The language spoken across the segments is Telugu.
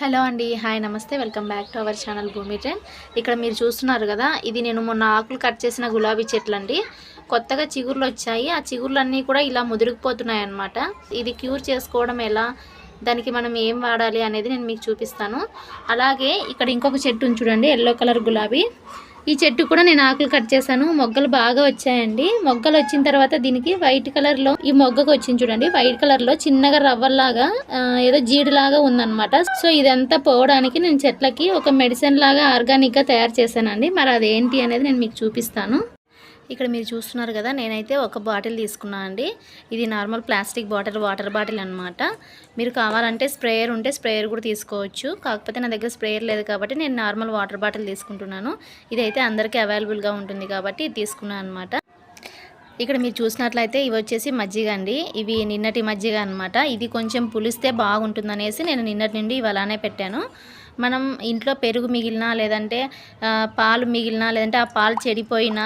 హలో అండి హాయ్ నమస్తే. Welcome back to our channel Bhoomi trend. ఇక్కడ మీరు చూస్తున్నారు కదా ఇది నేను మొన్న ఆకులు కట్ చేసిన గులాబీ చెట్లు అండి కొత్తగా చిగుర్లు వచ్చాయి. ఆ చిగుర్లన్నీ కూడా ఇలా ముదిరిగిపోతున్నాయి అన్నమాట. ఇది క్యూర్ చేసుకోవడం ఎలా దానికి మనం ఏం వాడాలి అనేది నేను మీకు చూపిస్తాను. అలాగే ఇక్కడ ఇంకొక చెట్టు చూడండి ఎల్లో కలర్ గులాబీ. ఈ చెట్టు కూడా నేను ఆకులు కట్ చేశాను. మొగ్గలు బాగా వచ్చాయండి. మొగ్గలు వచ్చిన తర్వాత దీనికి వైట్ కలర్లో ఈ మొగ్గకు వచ్చింది చూడండి. వైట్ కలర్లో చిన్నగా రవ్వల్లాగా ఏదో జీడిలాగా ఉందన్నమాట. సో ఇదంతా పోవడానికి నేను చెట్లకి ఒక మెడిసిన్ లాగా ఆర్గానిక్గా తయారు చేశానండి. మరి అదేంటి అనేది నేను మీకు చూపిస్తాను. ఇక్కడ మీరు చూస్తున్నారు కదా నేనైతే ఒక బాటిల్ తీసుకున్నాను అండి. ఇది normal plastic bottle water bottle అనమాట మీరు కావాలంటే స్ప్రేయర్ ఉంటే స్ప్రేయర్ కూడా తీసుకోవచ్చు. కాకపోతే నా దగ్గర స్ప్రేయర్ లేదు కాబట్టి నేను నార్మల్ వాటర్ బాటిల్ తీసుకుంటున్నాను. ఇదైతే అందరికీ అవైలబుల్గా ఉంటుంది కాబట్టి ఇది తీసుకున్నాను అనమాట ఇక్కడ మీరు చూసినట్లయితే ఇవి వచ్చేసి మజ్జిగ అండి. ఇవి నిన్నటి మజ్జిగ అనమాట ఇది కొంచెం పులిస్తే బాగుంటుంది అనేసి నేను నిన్నటి నుండి ఇవి అలానే పెట్టాను. మనం ఇంట్లో పెరుగు మిగిలినా లేదంటే పాలు మిగిలినా లేదంటే ఆ పాలు చెడిపోయినా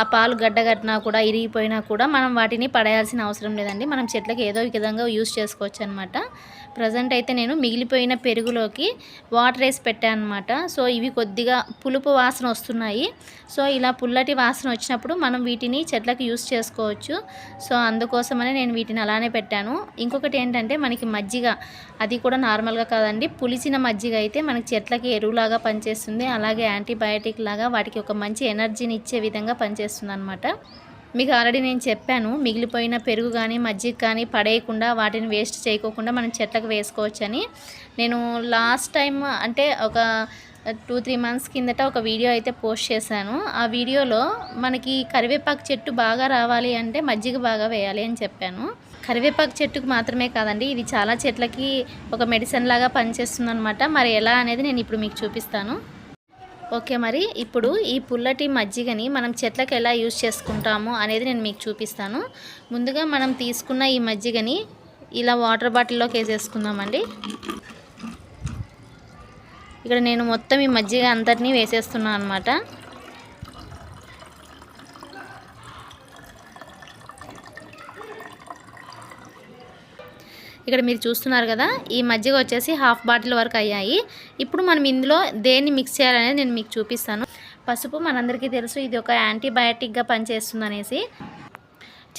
ఆ పాలు గడ్డగట్టినా కూడా ఇరిగిపోయినా కూడా మనం వాటిని పడేయాల్సిన అవసరం లేదండి. మనం చెట్లకి ఏదో ఒక విధంగా యూస్ చేసుకోవచ్చు అనమాట ప్రజెంట్ అయితే నేను మిగిలిపోయిన పెరుగులోకి వాటర్ వేసి పెట్టాను అనమాట సో ఇవి కొద్దిగా పులుపు వాసన వస్తున్నాయి. సో ఇలా పుల్లటి వాసన వచ్చినప్పుడు మనం వీటిని చెట్లకు యూస్ చేసుకోవచ్చు. సో అందుకోసమనే నేను వీటిని అలానే పెట్టాను. ఇంకొకటి ఏంటంటే మనకి మజ్జిగ అది కూడా నార్మల్గా కాదండి. పులిచిన మజ్జిగ అయితే మనకి చెట్లకి ఎరువులాగా పనిచేస్తుంది. అలాగే యాంటీబయాటిక్ లాగా వాటికి ఒక మంచి ఎనర్జీని ఇచ్చే విధంగా పనిచేస్తుంది. అనమాట మీకు ఆల్రెడీ నేను చెప్పాను మిగిలిపోయిన పెరుగు కానీ మజ్జిగ కానీ పడేయకుండా వాటిని వేస్ట్ చేయకోకుండా మనం చెట్లకు వేసుకోవచ్చని. నేను లాస్ట్ టైం అంటే ఒక టూ త్రీ మంత్స్ కిందట ఒక వీడియో అయితే పోస్ట్ చేశాను. ఆ వీడియోలో మనకి కరివేపాకు చెట్టు బాగా రావాలి అంటే మజ్జిగ బాగా వేయాలి అని చెప్పాను. కరివేపాకు చెట్టుకు మాత్రమే కాదండి ఇది చాలా చెట్లకి ఒక మెడిసిన్ లాగా పనిచేస్తుంది అనమాట మరి ఎలా అనేది నేను ఇప్పుడు మీకు చూపిస్తాను. ఓకే మరి ఇప్పుడు ఈ పుల్లటి మజ్జిగని మనం చెట్లకు ఎలా యూజ్ చేసుకుంటాము అనేది నేను మీకు చూపిస్తాను. ముందుగా మనం తీసుకున్న ఈ మజ్జిగని ఇలా వాటర్ బాటిల్లోకి వేసేసుకుందామండి. ఇక్కడ నేను మొత్తం ఈ మజ్జిగ అంతటినీ వేసేస్తున్నాను అనమాట ఇక్కడ మీరు చూస్తున్నారు కదా ఈ మజ్జిగ వచ్చేసి హాఫ్ బాటిల్ వరకు అయ్యాయి. ఇప్పుడు మనం ఇందులో దేన్ని మిక్స్ చేయాలనేది నేను మీకు చూపిస్తాను. పసుపు మనందరికీ తెలుసు ఇది ఒక యాంటీబయాటిక్గా పనిచేస్తుంది అనేసి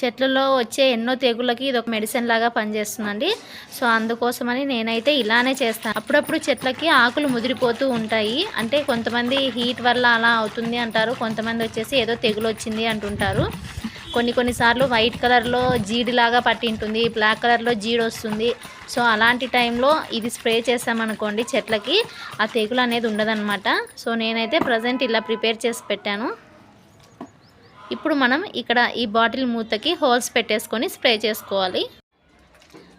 చెట్లలో వచ్చే ఎన్నో తెగుళ్ళకి ఇది ఒక మెడిసిన్ లాగా పనిచేస్తుందండి. సో అందుకోసమని నేనైతే ఇలానే చేస్తాను. అప్పుడప్పుడు చెట్లకి ఆకులు ముదిరిపోతూ ఉంటాయి. అంటే కొంతమంది హీట్ వల్ల అలా అవుతుంది అంటారు కొంతమంది వచ్చేసి ఏదో తెగులు వచ్చింది అంటుంటారు. కొన్ని కొన్నిసార్లు వైట్ కలర్లో జీడిలాగా పట్టింటుంది బ్లాక్ కలర్లో జీడి వస్తుంది సో అలాంటి టైంలో ఇది స్ప్రే చేసామనుకోండి చెట్లకి ఆ తెగులు అనేది ఉండదన్నమాట. సో నేనైతే ప్రజెంట్ ఇలా ప్రిపేర్ చేసి పెట్టాను. ఇప్పుడు మనం ఇక్కడ ఈ బాటిల్ మూతకి హోల్స్ పెట్టేసుకొని స్ప్రే చేసుకోవాలి.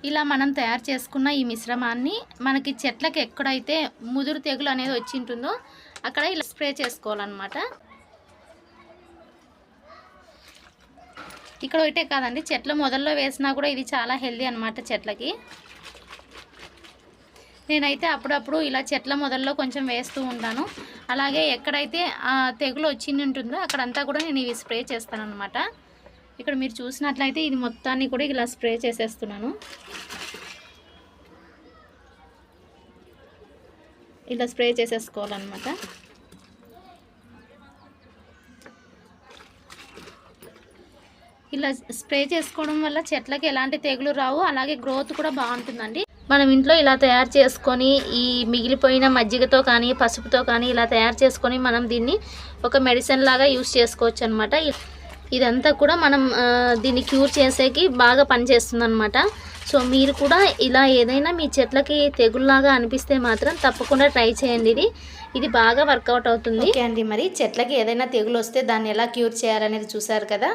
ఇలా మనం తయారు చేసుకున్న ఈ మిశ్రమాన్ని మనకి చెట్లకి ఎక్కడైతే ముదురు తెగులు అనేది వచ్చింటుందో అక్కడ ఇలా స్ప్రే చేసుకోవాలన్నమాట. ఇక్కడ ఒకటే కాదండి. చెట్ల మొదల్లో వేసినా కూడా ఇది చాలా హెల్దీ అనమాట చెట్లకి. నేనైతే అప్పుడప్పుడు ఇలా చెట్ల మొదల్లో కొంచెం వేస్తూ ఉంటాను. అలాగే ఎక్కడైతే ఆ తెగులు వచ్చింది ఉంటుందో అక్కడంతా కూడా నేను ఇవి స్ప్రే చేస్తాను అనమాట ఇక్కడ మీరు చూసినట్లయితే ఇది మొత్తాన్ని కూడా ఇలా స్ప్రే చేసేస్తున్నాను. ఇలా స్ప్రే చేసేసుకోవాలన్నమాట. ఇలా స్ప్రే చేసుకోవడం వల్ల చెట్లకి ఎలాంటి తెగులు రావు అలాగే గ్రోత్ కూడా బాగుంటుందండి. మనం ఇంట్లో ఇలా తయారు చేసుకొని ఈ మిగిలిపోయిన మజ్జిగతో కానీ పసుపుతో కానీ ఇలా తయారు చేసుకొని మనం దీన్ని ఒక మెడిసిన్ లాగా యూస్ చేసుకోవచ్చు అనమాట ఇదంతా కూడా మనం దీన్ని క్యూర్ చేసేకి బాగా పనిచేస్తుంది అనమాట సో మీరు కూడా ఇలా ఏదైనా మీ చెట్లకి తెగుల్లాగా అనిపిస్తే మాత్రం తప్పకుండా ట్రై చేయండి ఇది. ఇది బాగా వర్కౌట్ అవుతుంది. ఓకే అండి. మరి చెట్లకి ఏదైనా తెగులు వస్తే దాన్ని ఎలా క్యూర్ చేయాలనేది చూసారు కదా?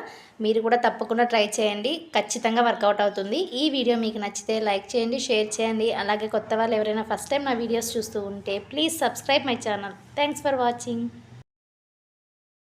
మీరు కూడా తప్పకుండా ట్రై చేయండి. ఖచ్చితంగా వర్కౌట్ అవుతుంది. ఈ వీడియో మీకు నచ్చితే లైక్ చేయండి షేర్ చేయండి. అలాగే కొత్త వాళ్ళు ఎవరైనా ఫస్ట్ టైం నా వీడియోస్ చూస్తూ ఉంటే please subscribe my channel. Thanks for watching.